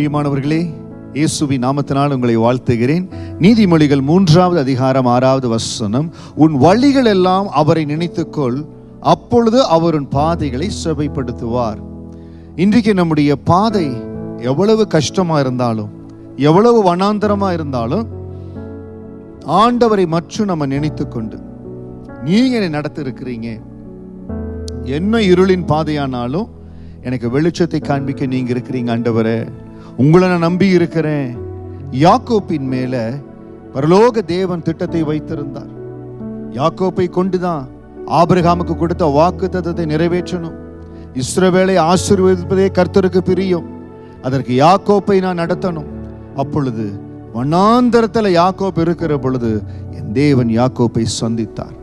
பிரியமானவர்களே இயேசுவி நாமத்தினால் உங்களை வாழ்த்துகிறேன். நீதிமொழிகள் மூன்றாவது அதிகாரம் ஆறாவது வசனம் உன் வழிகள் எல்லாம் அவரை நினைத்துக்கொள் அப்பொழுது அவர் உன் பாதைகளை செவைப்படுத்துவார். இன்றைக்கு நம்முடைய பாதை எவ்வளவு கஷ்டமா இருந்தாலும் எவ்வளவு வனாந்தரமா இருந்தாலும் ஆண்டவரை மற்றும் நம்ம நினைத்து கொண்டு நீங்க என்னை நடத்திருக்கிறீங்க? என்ன இருளின் பாதையானாலும் எனக்கு வெளிச்சத்தை காண்பிக்க நீங்க இருக்கிறீங்க ஆண்டவரை. உங்களை நான் நம்பி இருக்கிறேன். யாக்கோப்பின் மேல பரலோக தேவன் திட்டத்தை வைத்திருந்தார். யாக்கோப்பை கொண்டுதான் ஆபிரகாமுக்கு கொடுத்த வாக்கு தத்தத்தை நிறைவேற்றணும். இஸ்ரவேலை ஆசீர்வதிப்பதே கர்த்தருக்கு பிரியும். அதற்கு யாக்கோப்பை நான் நடத்தணும். அப்பொழுது வண்ணாந்தரத்தில் யாக்கோப் இருக்கிற பொழுது என் தேவன் யாக்கோப்பை சந்தித்தார்.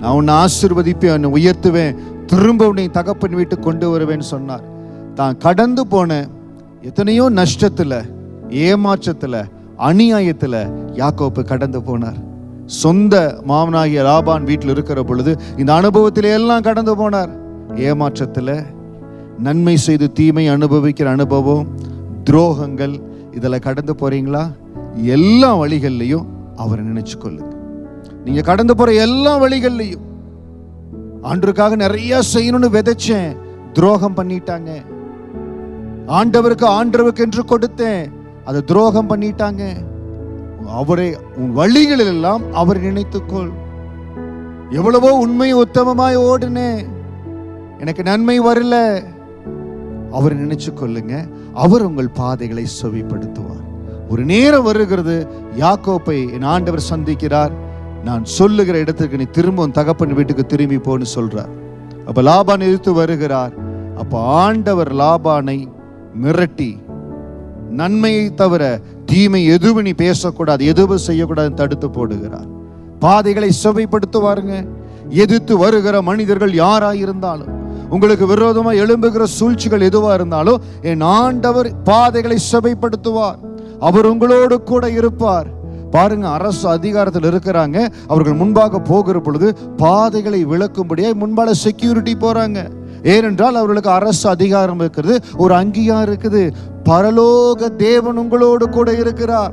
நான் உன்னை ஆசிர்வதிப்பேன் உன்னை உயர்த்துவேன் திரும்ப உன்னை தகப்பன் வீட்டுக்கு கொண்டு வருவேன் சொன்னார். தான் கடந்து போன எத்தனையோ நஷ்டத்துல ஏமாற்றத்துல அநியாயத்துல யாக்கோப்பு கடந்து போனார். சொந்த மாமனாகிய லாபான் வீட்டில் இருக்கிற பொழுது இந்த அனுபவத்திலே எல்லாம் கடந்து போனார். ஏமாற்றத்துல நன்மை செய்து தீமை அனுபவிக்கிற அனுபவம் துரோகங்கள் இதில் கடந்து போறீங்களா? எல்லா வழிகள்லையும் அவரை நினைச்சு கொள்ளுங்க. நீங்க கடந்து போற எல்லா வழிகள்லையும் ஆண்டுக்காக நிறைய செய்யணும்னு விதைச்சேன் துரோகம் பண்ணிட்டாங்க ஆண்டவருக்கு ஆண்டவருக்கு என்று கொடுத்தேன். அதை துரோகம் பண்ணிட்டாங்க. அவரை உன் வழிகளில் எல்லாம் அவர் நினைத்துக்கொள். எவ்வளவோ உண்மை உத்தமமாய் ஓடுனேன் எனக்கு நன்மை வரல. அவர் நினைச்சு கொள்ளுங்க. அவர் உங்கள் பாதைகளை செவிப்படுத்துவார். ஒரு நேரம் வருகிறது. யாக்கோப்பை என் ஆண்டவர் சந்திக்கிறார். நான் சொல்லுகிற இடத்துக்கு நீ திரும்ப உன் தகப்பன் வீட்டுக்கு திரும்பி போன்னு சொல்றார். அப்ப லாபான் எதிர்த்து வருகிறார். அப்ப ஆண்டவர் லாபானை மிரட்டி நன்மையை தவிர தீமை எதுவும் நீ பேசக்கூடாது எதுவும் செய்யக்கூடாது தடுத்து போடுகிறார். பாதைகளை செவைப்படுத்துவாருங்க. எதிர்த்து வருகிற மனிதர்கள் யாராயிருந்தாலும் உங்களுக்கு விரோதமாக எழும்புகிற சூழ்ச்சிகள் எதுவாக இருந்தாலும் என் ஆண்டவர் பாதைகளை செவைப்படுத்துவார். அவர் உங்களோடு கூட இருப்பார். பாருங்க அரசு அதிகாரத்தில் இருக்கிறாங்க. அவர்கள் முன்பாக போகிற பொழுது பாதைகளை விளக்கும்படியாக முன்பால செக்யூரிட்டி போறாங்க. ஏனென்றால் அவர்களுக்கு அரசு அதிகாரம் இருக்கிறது ஒரு அங்கீகாரம் இருக்குது. பரலோக தேவன் உங்களோடு கூட இருக்கிறார்.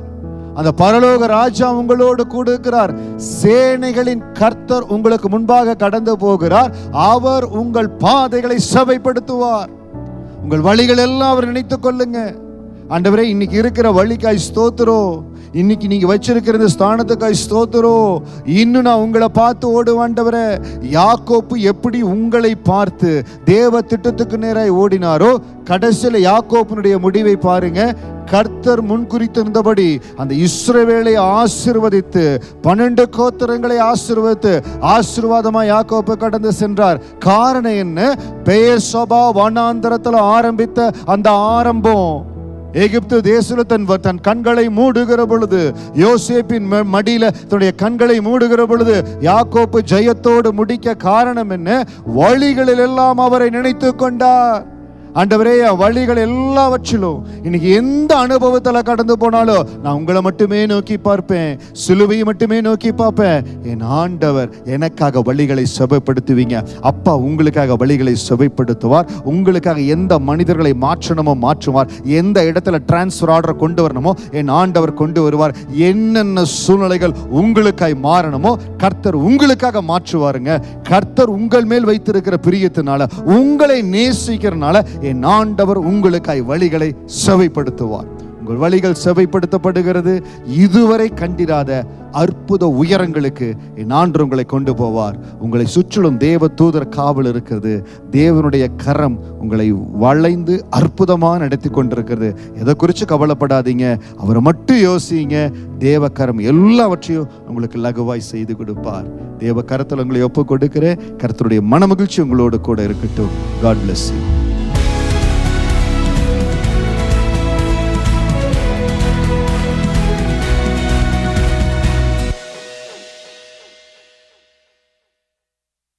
அந்த பரலோக ராஜா உங்களோடு கூட இருக்கிறார். சேனைகளின் கர்த்தர் உங்களுக்கு முன்பாக கடந்து போகிறார். அவர் உங்கள் பாதைகளை சபைப்படுத்துவார். உங்கள் வழிகள் எல்லாம் அவர் நினைத்துக் கொள்ளுங்க. ஆண்டவரே இன்னைக்கு இருக்கிற வழிக்காய் ஸ்தோத்திரம். இன்னைக்கு நீங்க வச்சிருக்கிற இந்த ஸ்தானத்துக்காய் ஸ்தோத்திரம் இன்னும் நான் உங்களை பார்த்து ஓடுவாண்டவரே யாக்கோப்பு எப்படி உங்களை பார்த்து தேவ திட்டத்துக்கு நேராய் ஓடினாரோ கடைசியில் யாக்கோப்பினுடைய முடிவை பாருங்க. கர்த்தர் முன்குறித்திருந்தபடி அந்த இஸ்ரவேலை ஆசிர்வதித்து பன்னெண்டு கோத்திரங்களை ஆசிர்வதித்து ஆசிர்வாதமா யாக்கோப்பு கடந்து சென்றார். காரணம் என்ன? பெயர் சபா வனாந்தரத்தில் ஆரம்பித்த அந்த ஆரம்பம். எகிப்து தேசத்தில் தன் தன் கண்களை மூடுகிற பொழுது யோசேப்பின் ம- மடியில தன்னுடைய கண்களை மூடுகிற பொழுது யாக்கோப்பு ஜெயத்தோடு முடிக்க காரணம் என்ன? வழிகளில் எல்லாம் அவரை நினைத்து கொண்டார். ஆண்டவரே வழிகள் எல்லாவற்றிலும் இன்னைக்கு எந்த அனுபவத்தில் கடந்து போனாலும் நான் உங்களை மட்டுமே நோக்கி பார்ப்பேன். சிலுவையை மட்டுமே நோக்கி பார்ப்பேன். என் ஆண்டவர் எனக்காக வழிகளை செவைப்படுத்துவீங்க. அப்பா உங்களுக்காக வழிகளை சுவைப்படுத்துவார். உங்களுக்காக எந்த மனிதர்களை மாற்றணுமோ மாற்றுவார். எந்த இடத்துல டிரான்ஸ்ஃபர் ஆர்டர் கொண்டு வரணுமோ என் ஆண்டவர் கொண்டு வருவார். என்னென்ன சூழ்நிலைகள் உங்களுக்காய் மாறணுமோ கர்த்தர் உங்களுக்காக மாற்றுவாருங்க. கர்த்தர் உங்கள் மேல் வைத்திருக்கிற பிரியத்தினால உங்களை நேசிக்கிறனால என் ஆண்டவர் உங்களுக்காய் வழிகளை செவைப்படுத்துவார். உங்கள் வழிகள் செவைப்படுத்தப்படுகிறது. இதுவரை கண்டிராத அற்புத உயரங்களுக்கு என் ஆண்டு உங்களை கொண்டு போவார். உங்களை சுற்றிலும் தேவ தூதர் காவல் இருக்கிறது. தேவனுடைய கரம் உங்களை வளைந்து அற்புதமாக நடத்தி கொண்டிருக்கிறது. எதை குறித்து கவலைப்படாதீங்க. அவரை மட்டும் யோசிங்க. தேவ கரம் எல்லாவற்றையும் உங்களுக்கு லகுவாய் செய்து கொடுப்பார். தேவ கரத்தில் உங்களை ஒப்பு கருத்துடைய கர்த்தருடைய மனமகிழ்ச்சி உங்களோடு கூட இருக்கட்டும். God bless you